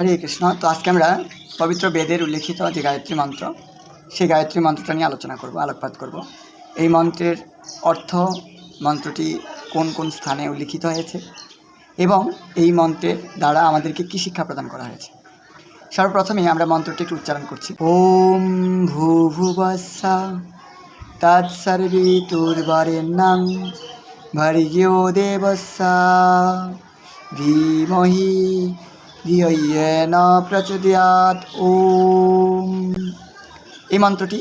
হরে কৃষ্ণ। তো আজকে আমরা পবিত্র বেদের উল্লেখিত যে গায়ত্রী মন্ত্র, সেই গায়ত্রী মন্ত্রটা নিয়ে আলোচনা করব, আলোকপাত করব। এই মন্ত্রের অর্থ মন্ত্রটি কোন কোন স্থানে উল্লিখিত হয়েছে এবং এই মন্ত্রের দ্বারা আমাদেরকে কী শিক্ষা প্রদান করা হয়েছে। সর্বপ্রথমে আমরা মন্ত্রটি একটু উচ্চারণ করছি। ওম ভূ ভুবস্সা তৎসর্বিতুর্বরেণ্যং ভর্গো দেবস্যা ধীমহি ধিয়ন প্রচোদয়াত এই মন্ত্রটি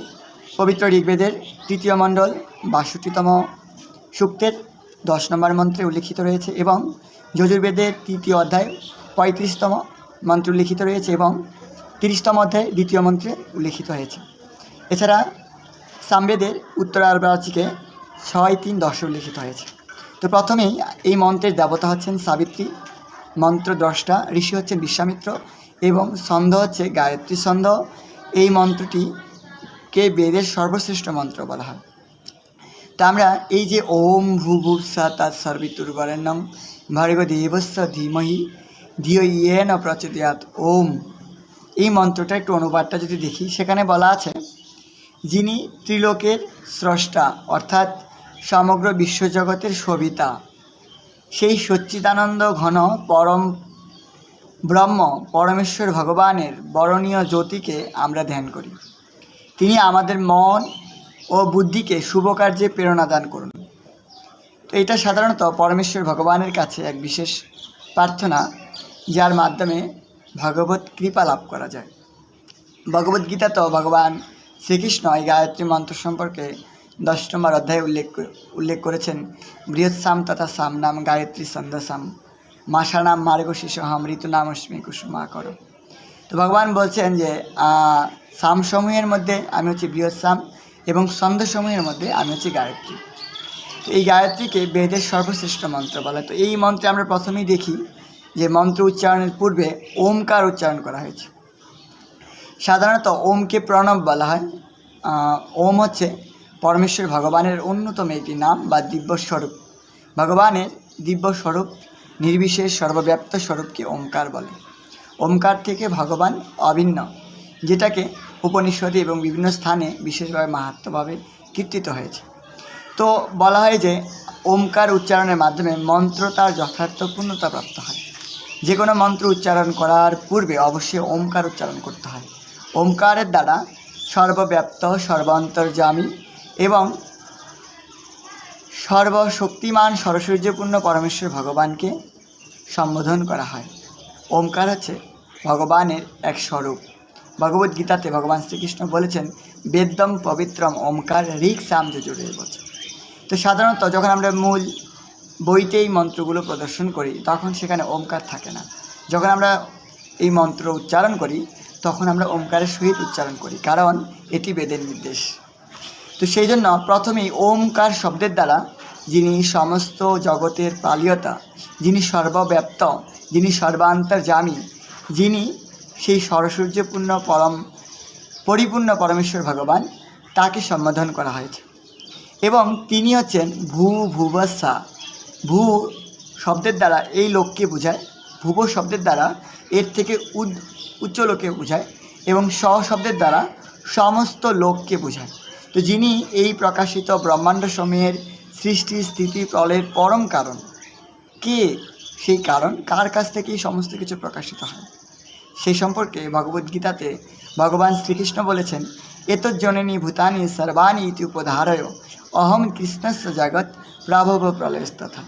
পবিত্র ঋগ্বেদের তৃতীয় মণ্ডল বাষট্টিতম সূক্তের দশ নম্বর মন্ত্রে উল্লিখিত রয়েছে এবং যজুর্বেদের তৃতীয় অধ্যায় পঁয়ত্রিশতম মন্ত্রে উল্লিখিত রয়েছে এবং তিরিশতম অধ্যায় দ্বিতীয় মন্ত্রে উল্লিখিত হয়েছে। এছাড়া সামবেদের উত্তরার্বাচিকে ছয় তিন দশে উল্লিখিত হয়েছে। তো প্রথমেই এই মন্ত্রের দেবতা হচ্ছেন সাবিত্রী মন্ত্র দ্রষ্টা ঋষি হচ্ছেন বিশ্বামিত্র এবং ছন্দ হচ্ছে গায়ত্রী ছন্দ। এই মন্ত্রটিকে বেদের সর্বশ্রেষ্ঠ মন্ত্র বলা হয়। তা আমরা এই যে ওম ভূ সা তাৎ সর্বিতুর্বরেণ্যং ভার্গ দেবস্য ধীমহি ধিয় ইয়েন প্রচোদয়াত ওম। এই মন্ত্রটা একটু অনুবাদটা যদি দেখি, সেখানে বলা আছে, যিনি ত্রিলোকের স্রষ্টা অর্থাৎ সমগ্র বিশ্বজগতের সবিতা সেই সচ্চিদানন্দ ঘন পরম ব্রহ্ম পরমেশ্বর ভগবানের বরণীয় জ্যোতিকে আমরা ধ্যান করি। তিনি আমাদের মন ও বুদ্ধিকে শুভ কার্যে প্রেরণা দান করুন। তো এটা সাধারণত পরমেশ্বর ভগবানের কাছে এক বিশেষ প্রার্থনা, যার মাধ্যমে ভগবত কৃপা লাভ করা যায়। ভগবদ্গীতা তো ভগবান শ্রীকৃষ্ণ এই গায়ত্রী মন্ত্র সম্পর্কে দশ নম্বর অধ্যায়ে উল্লেখ উল্লেখ করেছেন বৃহৎসাম তথা সাম নাম গায়ত্রী ছন্দসাম। মাসা নাম মার্গ শিশহম ঋতু নাম অস্মি কুসুমা করো তো ভগবান বলছেন যে আহ, সামসমূহের মধ্যে আমি হচ্ছি বৃহৎসাম এবং ছন্দসমূহের মধ্যে আমি হচ্ছি গায়ত্রী। তো এই গায়ত্রীকে বেদের সর্বশ্রেষ্ঠ মন্ত্র বলা। তো এই মন্ত্রে আমরা প্রথমেই দেখি যে মন্ত্র উচ্চারণের পূর্বে ওমকার উচ্চারণ করা হয়েছে। সাধারণত ওমকে প্রণব বলা হয়। ওম হচ্ছে পরমেশ্বর ভগবানের অন্যতম একটি নাম বা দিব্য স্বরূপ ভগবানের দিব্য স্বরূপ নির্বিশেষ সর্বব্যাপ্ত স্বরূপকে ওমকার বলে। ওমকার থেকে ভগবান অভিন্ন, যেটাকে উপনিষদে এবং বিভিন্ন স্থানে বিশেষভাবে মাহাত্মভাবে কীর্তিত হয়েছে। তো বলা হয় যে, ওমকার উচ্চারণের মাধ্যমে মন্ত্র তার যথার্থ পূর্ণতা প্রাপ্ত হয়। যে কোনো মন্ত্র উচ্চারণ করার পূর্বে অবশ্যই ওমকার উচ্চারণ করতে হয়। ওমকারের দ্বারা সর্বব্যাপ্ত, সর্বান্তর্যামী এবং সর্বশক্তিমান সরসূর্যপূর্ণ পরমেশ্বর ভগবানকে সম্বোধন করা হয়। ওমকার হচ্ছে ভগবানের এক স্বরূপ। ভগবদ্গীতাতে ভগবান শ্রীকৃষ্ণ বলেছেন বেদম পবিত্রম ওমকার ঋক সাম যজুরে বলছে তো সাধারণত যখন আমরা মূল বইতেই মন্ত্রগুলো প্রদর্শন করি, তখন সেখানে ওমকার থাকে না। যখন আমরা এই মন্ত্র উচ্চারণ করি, তখন আমরা ওমকারের সহিত উচ্চারণ করি, কারণ এটি বেদের নির্দেশ। তো সেই জন্য প্রথমেই ওমকার শব্দের দ্বারা যিনি সমস্ত জগতের পালিয়তা, যিনি সর্বব্যাপ্ত, যিনি সর্বান্তর্যামী, যিনি সেই সরসূর্যপূর্ণ পরম, পরিপূর্ণ পরমেশ্বর ভগবান, তাকে সম্বোধন করা হয়েছে। এবং তিনি হচ্ছেন ভূ ভুবস্যা ভূ শব্দের দ্বারা এই লোককে বোঝায়, ভুব শব্দের দ্বারা এর থেকে উচ্চ লোকে বোঝায় এবং স শব্দের দ্বারা সমস্ত লোককে বোঝায়। তো যিনি এই প্রকাশিত ব্রহ্মাণ্ড সমূহের সৃষ্টি, স্থিতি, প্রলয়ের পরম কারণ, কে সেই কারণ? কার কাছ থেকে সমস্ত কিছু প্রকাশিত হয়? সেই সম্পর্কে ভগবদ্গীতাতে ভগবান শ্রীকৃষ্ণ বলেছেন এতজ্জননী ভূতানি সর্বাণী ইতি উপধারয় অহম কৃষ্ণস্য জগৎ প্রাভব প্রলয়স্তথা।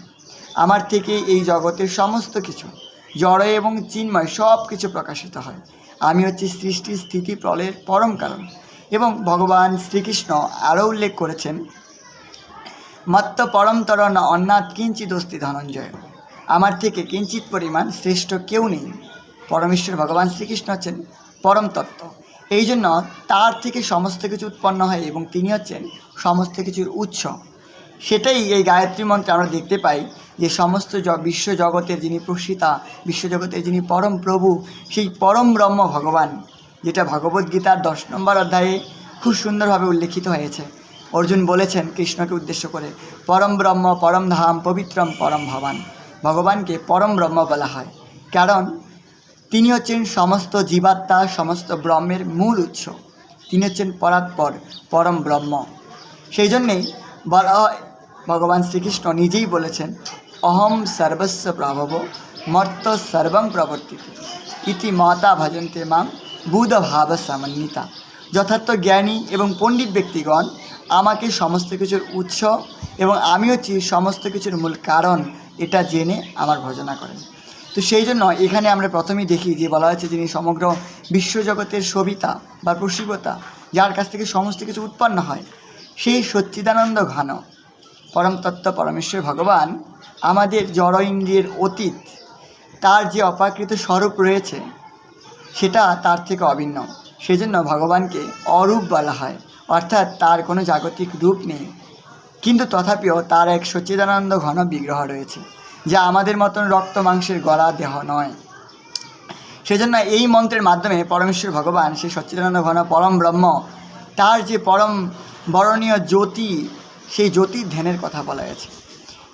আমার থেকে এই জগতের সমস্ত কিছু জড় এবং চিন্ময় সব কিছু প্রকাশিত হয়। আমি হচ্ছি সৃষ্টি, স্থিতি, প্রলয়ের পরম কারণ। এবং ভগবান শ্রীকৃষ্ণ আরও উল্লেখ করেছেন, মত্ত পরমতর ন অন্নাথ কিঞ্চিত অস্তি ধনঞ্জয়। আমার থেকে কিঞ্চিত পরিমাণ শ্রেষ্ঠ কেউ নেই। পরমেশ্বর ভগবান শ্রীকৃষ্ণ হচ্ছেন পরম তত্ত্ব। এই জন্য তার থেকে সমস্ত কিছু উৎপন্ন হয় এবং তিনি হচ্ছেন সমস্ত কিছুর উৎস। সেটাই এই গায়ত্রী মন্ত্রে আমরা দেখতে পাই যে সমস্ত জ- বিশ্ব জগতের যিনি প্রসিতা বিশ্বজগতের যিনি পরম প্রভু, সেই পরম ব্রহ্ম ভগবান যেটা ভগবদ্গীতার দশ নম্বর অধ্যায়ে খুব সুন্দরভাবে উল্লেখিত হয়েছে। অর্জুন বলেছেন কৃষ্ণকে উদ্দেশ্য করে, পরম ব্রহ্ম, পরম ধাম, পবিত্রম, পরম ভবান। ভগবানকে পরম ব্রহ্ম বলা হয়। কারণ তিনি হচ্ছেন সমস্ত জীবাত্মা, সমস্ত ব্রহ্মের মূল উৎস। তিনি হচ্ছেন পরাৎপর, পরম ব্রহ্ম। সেই জন্যেই বলা হয়, ভগবান শ্রীকৃষ্ণ নিজেই বলেছেন, অহম সর্বস্ব প্রভব মর্ত সর্বং প্রবর্তিত। ইতি মাতা ভজন্তে মাম বুধভাব সমন্বিতা যথার্থ জ্ঞানী এবং পণ্ডিত ব্যক্তিগণ আমাকে সমস্ত কিছুর উৎস এবং আমি হচ্ছি সমস্ত কিছুর মূল কারণ, এটা জেনে আমার ভজনা করেন। তো সেই জন্য এখানে আমরা প্রথমেই দেখি যে বলা হয়েছে যিনি সমগ্র বিশ্বজগতের সবিতা বা প্রসিবতা, যার কাছ থেকে সমস্ত কিছু উৎপন্ন হয়, সেই সচ্চিদানন্দ ঘন। পরম তত্ত্ব পরমেশ্বর ভগবান আমাদের জড় ইন্দ্রিয়ের অতীত, তার যে অপাকৃত স্বরূপ রয়েছে সেটা তার থেকে অভিন্ন। সেজন্য ভগবানকে অরূপ বলা হয়। অর্থাৎ তার কোনো জাগতিক রূপ নেই। কিন্তু তথাপিও তার এক সচ্চিদানন্দ ঘন বিগ্রহ রয়েছে, যা আমাদের মতন রক্ত মাংসের গলা দেহ নয়। সেজন্য এই মন্ত্রের মাধ্যমে পরমেশ্বর ভগবান সেই সচ্চিদানন্দ ঘন পরম ব্রহ্ম, তার যে পরম বরণীয় জ্যোতি, সেই জ্যোতির ধ্যানের কথা বলা গেছে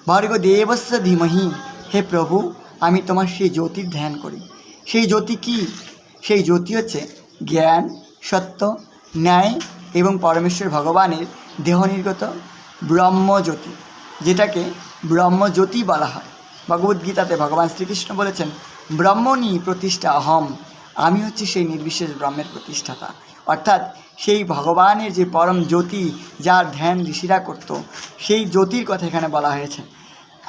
ভর্গ দেবস্য ধীমহি, হে প্রভু, আমি তোমার সেই জ্যোতির ধ্যান করি। সেই জ্যোতি কি? সেই জ্যোতি হচ্ছে জ্ঞান, সত্য, ন্যায় এবং পরমেশ্বর ভগবানের দেহ নির্গত ব্রহ্মজ্যোতি, যেটাকে ব্রহ্মজ্যোতি বলা হয়। ভগবদ্গীতাতে ভগবান শ্রীকৃষ্ণ বলেছেন, ব্রহ্মণী প্রতিষ্ঠা অহম, আমি হচ্ছি সেই নির্বিশেষ ব্রহ্মের প্রতিষ্ঠাতা। অর্থাৎ সেই ভগবানের যে পরম জ্যোতি, যার ধ্যান ঋষিরা করত, সেই জ্যোতির কথা এখানে বলা হয়েছে।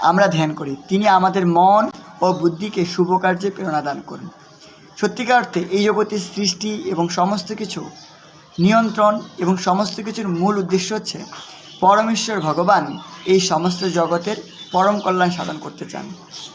আমরা ধ্যান করি, তিনি আমাদের মন ও বুদ্ধিকে শুভ কার্যে প্রেরণা দান করুন। সত্যিকার অর্থে এই জগতের সৃষ্টি এবং সমস্ত কিছু নিয়ন্ত্রণ এবং সমস্ত কিছুর মূল উদ্দেশ্য হচ্ছে পরমেশ্বর ভগবান এই সমস্ত জগতের পরম কল্যাণ সাধন করতে চান।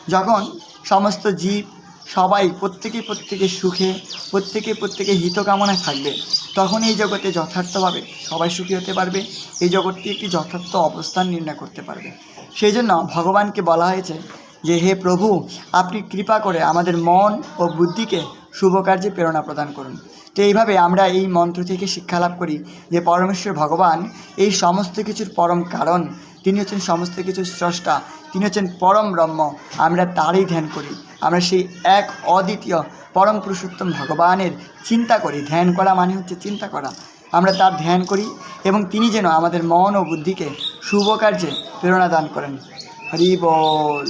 যখন সমস্ত জীব, সবাই প্রত্যেকে প্রত্যেকে সুখে, প্রত্যেকে প্রত্যেকে হিতকামনায় থাকবে, তখন এই জগতে যথার্থভাবে সবাই সুখী হতে পারবে, এই জগৎটি একটি যথার্থ অবস্থান নির্ণয় করতে পারবে। সেই জন্য ভগবানকে বলা হয়েছে যে হে প্রভু, আপনি কৃপা করে আমাদের মন ও বুদ্ধিকে শুভ কার্যে প্রেরণা প্রদান করুন। তো এইভাবে আমরা এই মন্ত্র থেকে শিক্ষা লাভ করি যে পরমেশ্বর ভগবান এই সমস্ত কিছুর পরম কারণ, তিনি হচ্ছেন সমস্ত কিছুর স্রষ্টা, তিনি হচ্ছেন পরম ব্রহ্ম, আমরা তারই ধ্যান করি। আমরা সেই এক অদ্বিতীয় পরম পুরুষোত্তম ভগবানের চিন্তা করি। ধ্যান করা মানে হচ্ছে চিন্তা করা। আমরা তার ধ্যান করি এবং তিনি যেন আমাদের মন ও বুদ্ধিকে শুভ কার্যে প্রেরণা দান করেন। হরি বল।